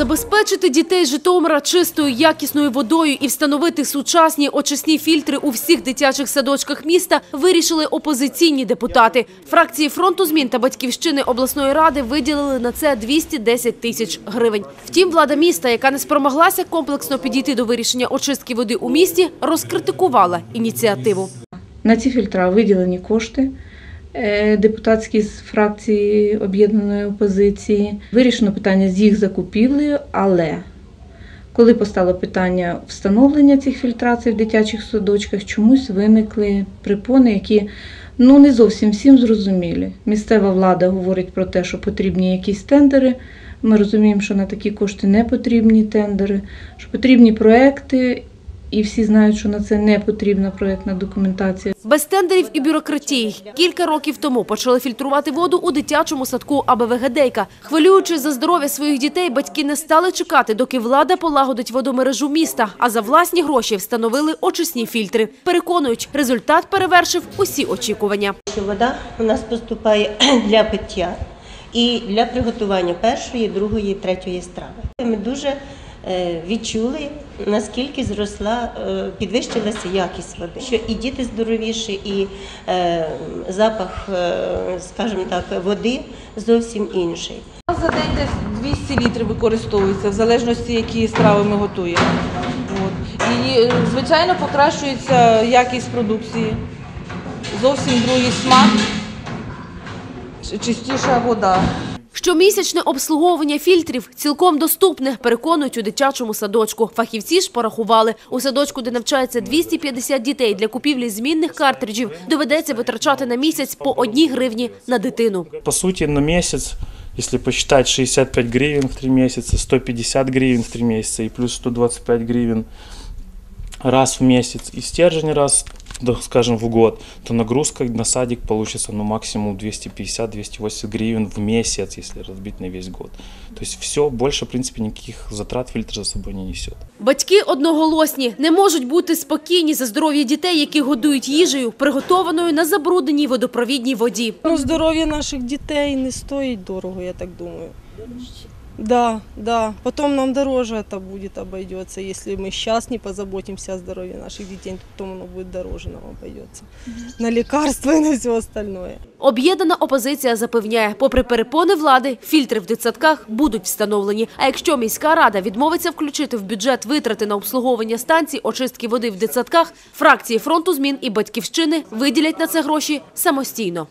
Забезпечити дітей Житомира чистою якісною водою і встановити сучасні очисні фільтри у всіх дитячих садочках міста вирішили опозиційні депутати. Фракції фронту змін та батьківщини обласної ради виділили на це 210 тисяч гривень. Втім, влада міста, яка не спромоглася комплексно підійти до вирішення очистки води у місті, розкритикувала ініціативу. На ці фільтра виділені кошти депутатські з фракції об'єднаної опозиції. Вирішено питання з їх закупівлею, але коли постало питання встановлення цих фільтрацій в дитячих садочках, чомусь виникли припони, які ну не зовсім всім зрозумілі. Місцева влада говорить про те, що потрібні якісь тендери. Ми розуміємо, що на такі кошти не потрібні тендери, що потрібні проекти, і всі знають, що на це не потрібна проектна документація. Без тендерів і бюрократії кілька років тому почали фільтрувати воду у дитячому садку АБВГДейка. Хвилюючись за здоров'я своїх дітей, батьки не стали чекати, доки влада полагодить водомережу міста, а за власні гроші встановили очисні фільтри. Переконують, результат перевершив усі очікування. вода у нас поступає для пиття і для приготування першої, другої, третьої страви. Ми дуже відчули, наскільки зросла, е, підвищилася якість води, що і діти здоровіші, і е, запах, е, скажімо так, води зовсім інший. За день десь 200 літрів використовується, в залежності, які страви ми готуємо. От. І, е, звичайно, покращується якість продукції. Зовсім другий смак, чистіша вода. Щомісячне обслуговування фільтрів цілком доступне, переконують у дитячому садочку. Фахівці ж порахували. У садочку, де навчається 250 дітей, для купівлі змінних картриджів доведеться витрачати на місяць по одній гривні на дитину. По сути, на месяц, если посчитать 65 гривен в 3 месяца, 150 гривен в 3 месяца и плюс 125 гривен раз в месяц и стержень раз, скажем, в год, то нагрузка на садик получится ну, максимум 250-280 гривен в месяц, если разбить на весь год. То есть все, больше, в принципе, никаких затрат фильтр за собой не несет. Батьки одноголосні не можуть бути спокійні за здоров'я дітей, які годують їжею, приготованою на забрудненій водопровідній воді. Ну, здоров'я наших дітей не стоїть дорого, я так думаю. Да, да. Потом нам дороже это будет обойдется. Если мы сейчас не позаботимся о здоровье наших детей, то потом оно будет дороже нам обойдется. На лекарства и на все остальное. Об'єднана опозиція запевняє, попри перепони влади, фільтри в дитсадках будуть встановлені. А якщо міська рада відмовиться включити в бюджет витрати на обслуговування станцій очистки води в дитсадках, фракції фронту змін і батьківщини виділять на це гроші самостійно.